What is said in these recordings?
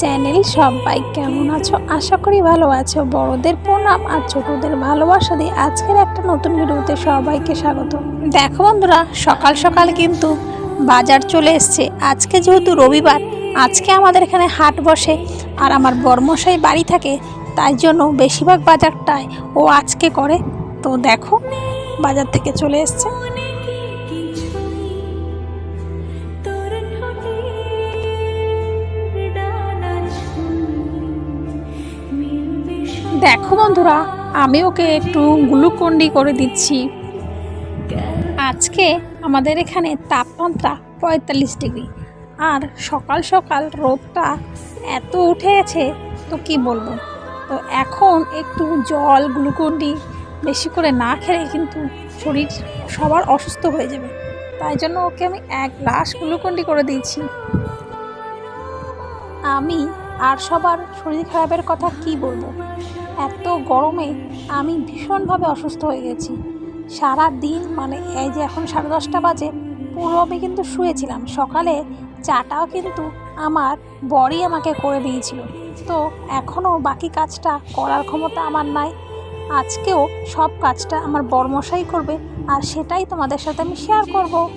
Channel, সবাই কেমন আছো? আশা করি ভালো আছো। বড়দের প্রণাম আর ছোটদের ভালোবাসা দিয়ে আজকের একটা নতুন ভিডিওতে সবাইকে স্বাগত। দেখো বন্ধুরা, সকাল সকাল কিন্তু বাজার চলে এসছে। আজকে যেহেতু রবিবার, আজকে আমাদের এখানে হাট বসে আর আমার বর্মশাই বাড়ি থাকে, তাই জন্য বেশিরভাগ বাজারটাই ও আজকে করে। তো দেখো, বাজার থেকে চলে এসছে। দেখো বন্ধুরা, আমি ওকে একটু গ্লুকন্ডি করে দিচ্ছি। আজকে আমাদের এখানে তাপমাত্রা পঁয়তাল্লিশ ডিগ্রি। আর সকাল সকাল রোদটা এত উঠে গেছে, তো কি বলব? তো এখন একটু জল, গ্লুকন্ডি বেশি করে না খেলে কিন্তু শরীর সবার অসুস্থ হয়ে যাবে। তাই জন্য ওকে আমি এক গ্লাস গ্লুকন্ডি করে দিয়েছি। আমি আর সবার শরীর খারাপের কথা কি বলব? এত গরমে আমি ভীষণভাবে অসুস্থ হয়ে গেছি। সারা দিন মানে এই যে এখন সাড়ে দশটা বাজে, পুরো আমি কিন্তু শুয়েছিলাম। সকালে চাটাও কিন্তু আমার বড়ই আমাকে করে দিয়েছিল। তো এখনও বাকি কাজটা করার ক্ষমতা আমার নাই। আজকেও সব কাজটা আমার বর্মশাই করবে আর সেটাই তোমাদের সাথে আমি শেয়ার করব।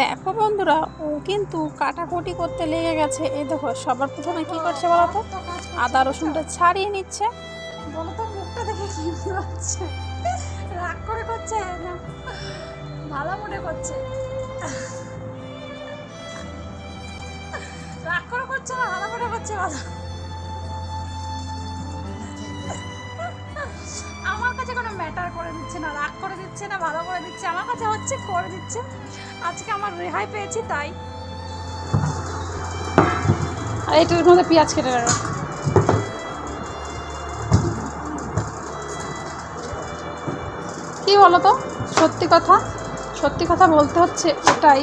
দেখো বন্ধুরা, ও কিন্তু কাটাকুটি করতে লেগে গেছে। এই দেখো, সবার প্রথমে কি করছে বলো তো? আদা রসুনটা ছাড়িয়ে নিচ্ছে। বলো তো, মুখটা দেখে কি হচ্ছে? রাগ করে করছে না? ভালো মনে করছে। রাগ করে করছে না, ভালো মনে করছে, ভালো। ম্যাটার করে দিচ্ছে না, রাগ করে দিচ্ছে না ভালো করে দিচ্ছে, আমার কাছে হচ্ছে করে দিচ্ছে। আজকে আমার রেহাই পেয়েছি, তাই। আর এইটার মধ্যে পেঁয়াজ কেটে নেব কি বলো তো? সত্যি কথা সত্যি কথা বলতে হচ্ছে এটাই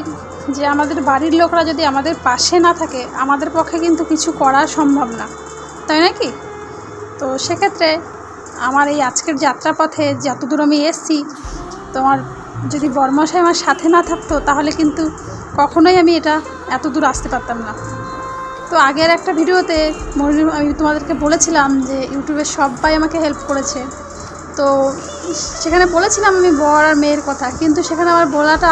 যে আমাদের বাড়ির লোকরা যদি আমাদের পাশে না থাকে, আমাদের পক্ষে কিন্তু কিছু করা সম্ভব না। তাই নাকি? তো সেক্ষেত্রে আমার এই আজকের যাত্রাপথে যতদূর আমি এসছি, তোমার যদি বর্মশাই আমার সাথে না থাকতো, তাহলে কিন্তু কখনোই আমি এটা এত দূর আসতে পারতাম না। তো আগের একটা ভিডিওতে আমি তোমাদেরকে বলেছিলাম যে ইউটিউবের সবাই আমাকে হেল্প করেছে। তো সেখানে বলেছিলাম আমি বর আর মেয়ের কথা, কিন্তু সেখানে আমার বলাটা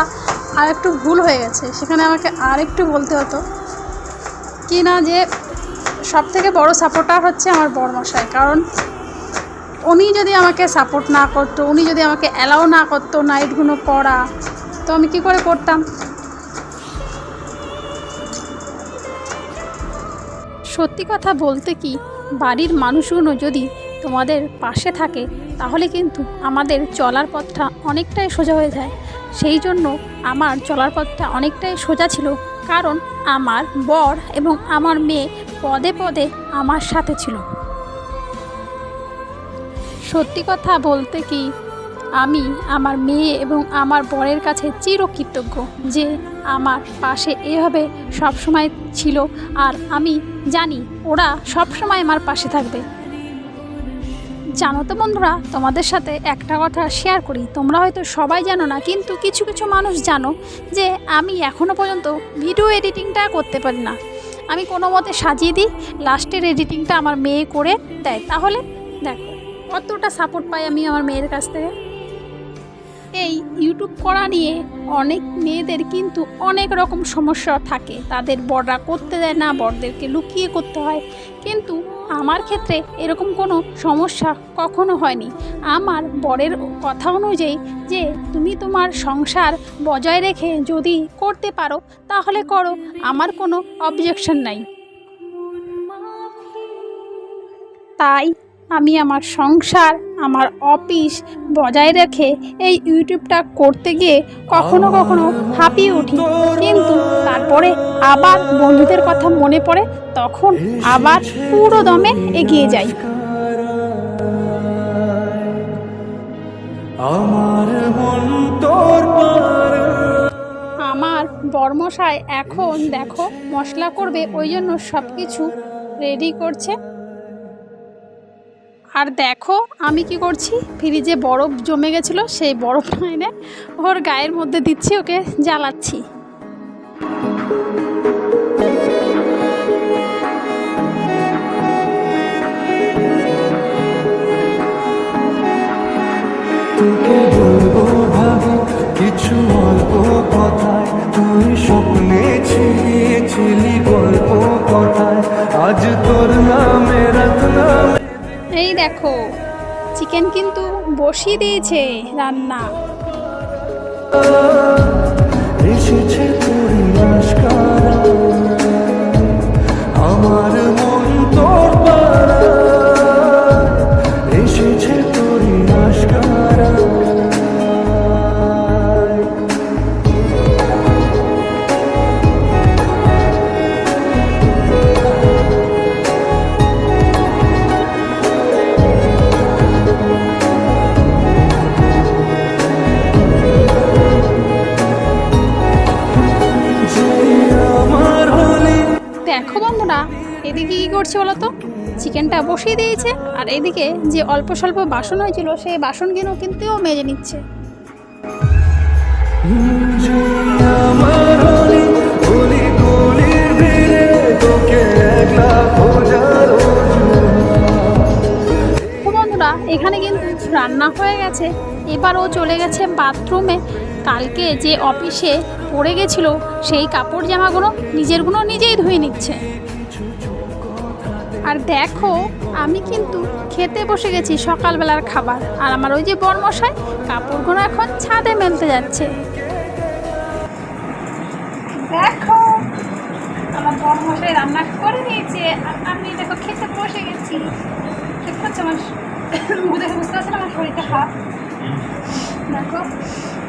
আর একটু ভুল হয়ে গেছে। সেখানে আমাকে আর একটু বলতে হতো কি না যে সব থেকে বড় সাপোর্টার হচ্ছে আমার বরমশাই, কারণ উনি যদি আমাকে সাপোর্ট না করতো, উনি যদি আমাকে অ্যালাউ না করতো নাইটগুলো করা তো আমি কি করে করতাম? সত্যি কথা বলতে কি, বাড়ির মানুষগুলো যদি তোমাদের পাশে থাকে, তাহলে কিন্তু আমাদের চলার পথটা অনেকটাই সোজা হয়ে যায়। সেই জন্য আমার চলার পথটা অনেকটাই সোজা ছিল, কারণ আমার বর এবং আমার মেয়ে পদে পদে আমার সাথে ছিল। সত্যি কথা বলতে কি, আমি আমার মেয়ে এবং আমার বরের কাছে চিরকৃতজ্ঞ যে আমার পাশে এভাবে সবসময় ছিল আর আমি জানি ওরা সবসময় আমার পাশে থাকবে। জানো তো বন্ধুরা, তোমাদের সাথে একটা কথা শেয়ার করি। তোমরা হয়তো সবাই জানো না, কিন্তু কিছু কিছু মানুষ জানো যে আমি এখনও পর্যন্ত ভিডিও এডিটিংটা করতে পারি না। আমি কোনো মতে সাজিয়ে দিই লাস্টের এডিটিংটা আমার মেয়ে করে দেয়। তাহলে কতটা সাপোর্ট পাই আমি আমার মেয়ের কাছ থেকে? এই ইউটিউব করা নিয়ে অনেক মেয়েদের কিন্তু অনেক রকম সমস্যা থাকে। তাদের বড়রা করতে দেয় না, বড়দেরকে লুকিয়ে করতে হয়। কিন্তু আমার ক্ষেত্রে এরকম কোনো সমস্যা কখনো হয়নি। আমার বরের কথা অনুযায়ী যে, তুমি তোমার সংসার বজায় রেখে যদি করতে পারো, তাহলে করো। আমার কোনো অবজেকশন নাই। তাই আমি আমার সংসার আমার অফিস বজায় রেখে এই ইউটিউবটা করতে গিয়ে কখনো কখনো হাঁপিয়ে উঠি। কিন্তু তারপরে আবার বন্ধুদের কথা মনে পড়ে তখন আবার পুরো দমে এগিয়ে যাই। আমার মন তোর আমার বর্মশায় এখন দেখো মশলা করবে ওই জন্য সব কিছু রেডি করছে। আর দেখো, আমি কি করছি? ফ্রিজে বরফ জমে গেছিল, সেই বরফ এনে ওর গায়ের মধ্যে দিচ্ছি, ওকে জ্বালাচ্ছি। কিছু অল্প কথায়, তুই স্বপ্নে এই দেখো চিকেন কিন্তু বসিয়ে দিয়েছে রান্না। আমার করছে বলো তো? চিকেনটা বসিয়ে দিয়েছে। আর এদিকে যে অল্প স্বল্প বাসন হয়েছিল, সেই বাসনগুলো কিন্তু মেজে নিচ্ছে। এখানে কিন্তু রান্না হয়ে গেছে। এবার ও চলে গেছে বাথরুমে। কালকে যে অফিসে পড়ে গেছিল, সেই কাপড় জামাগুলো নিজেরগুলো নিজেই ধুয়ে নিচ্ছে। আর দেখো, আমি কিন্তু খেতে বসে গেছি সকালবেলার খাবার। আর আমার ওই যে বর্মশাই, কাপড়গুলো এখন ছাদে মেলতে যাচ্ছে। দেখো, আমার বর্মশাই রান্না করে নিয়েছে। আমি দেখো খেতে বসে গেছি। ঠিক হচ্ছে আমার দেখে বুঝতে পারছি আমার শরীরটা খারাপ? দেখো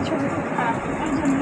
শরীর খুব খারাপ। তার জন্য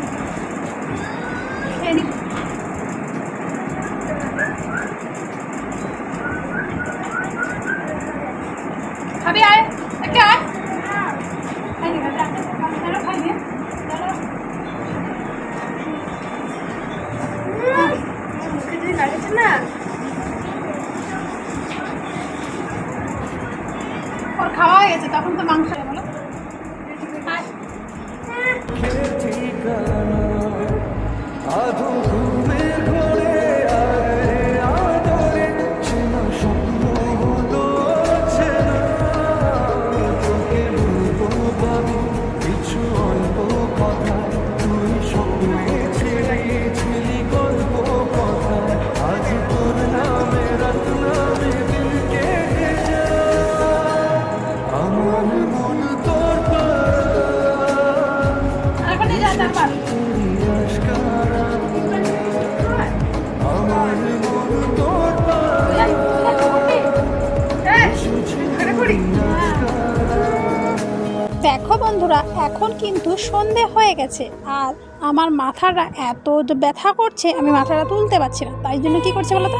বন্ধুরা, এখন কিন্তু সন্ধে হয়ে গেছে আর আমার মাথাটা এত ব্যথা করছে, আমি মাথাটা তুলতে পারছি না। তাই জন্য কী করছে বলো তো?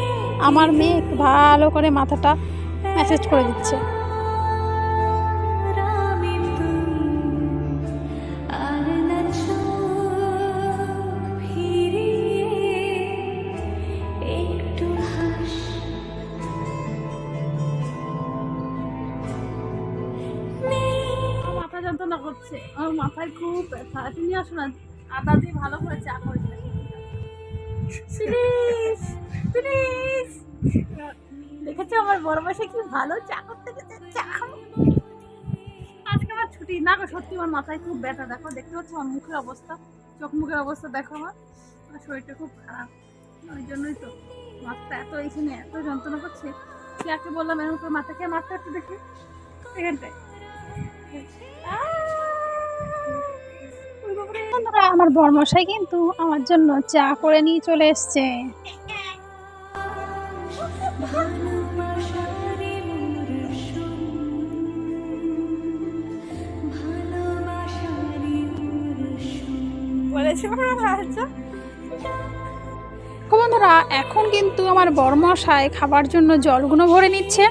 আমার মেয়ে ভালো করে মাথাটা ম্যাসেজ করে দিচ্ছে মাথায় খুব ব্যথা। তুমি আসো না, আদা দিয়ে ভালো করে চা করে দিলে। প্লিজ দেখেছ আমার বড় মাসে কি ভালো চা করতে গেছে? চা আজকে আমার ছুটি। না গো, সত্যি আমার মাথায় খুব ব্যথা। দেখো, দেখতে পাচ্ছ আমার মুখের অবস্থা? চোখ মুখের অবস্থা দেখো আমার। আমার শরীরটা খুব খারাপ। ওই জন্যই তো মাথাটা এত এইখানে এত যন্ত্রণা করছে। যাকে বললাম, এরকম করে মাথাকে মারতে একটু দেখি। এখানটায়। বন্ধুরা, আমার বর্মশাই কিন্তু আমার জন্য চা করে নিয়ে চলে এসছে। বন্ধুরা এখন কিন্তু আমার বর্মশাই খাবার জন্য জলগুলো ভরে নিচ্ছে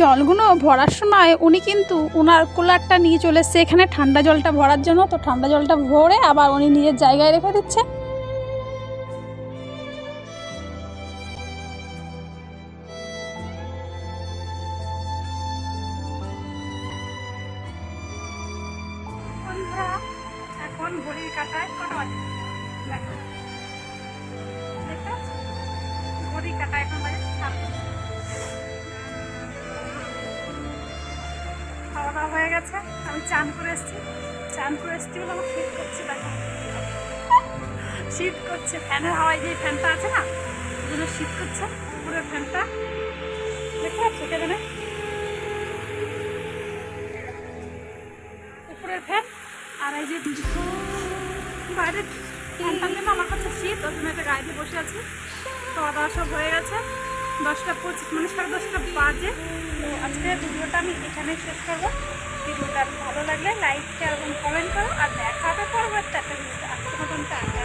জলগুলো ভরার সময় উনি কিন্তু ওনার কুলারটা নিয়ে চলে এসছে। এখানে ঠান্ডা জলটা ভরার জন্য, তো ঠান্ডা জলটা ভরে আবার উনি নিজের জায়গায় রেখে দিচ্ছে। এখন ঘড়ির কাটায় কটা বাজে? দেখো। খাওয়া হয়ে গেছে। আমি চান করে এসেছি। চান করে এসেছি বলে আমার শীত করছে, দেখো। শীত করছে। ফ্যানের হাওয়ায় যে ফ্যানটা আছে না ওগুলো শীত করছে। পুরো ফ্যানটা। দেখতে পাচ্ছ কেন ফ্যান। আর এই যে বাইরে ফ্যানটার জন্য আমার কাছে শীত। ওর জন্য একটা গাড়িতে বসে আছি। খাওয়া দাওয়া সব হয়ে গেছে। দশটা পঁচিশ মানে সাড়ে দশটা বাজে। তো আজকে ভিডিওটা আমি এখানে শেষ করব। ভিডিওটা ভালো লাগলে লাইক শেয়ার এবং কমেন্ট করো। আর দেখা হবে পরবর্তী একটা ভিডিও আজকে মতন টাটা।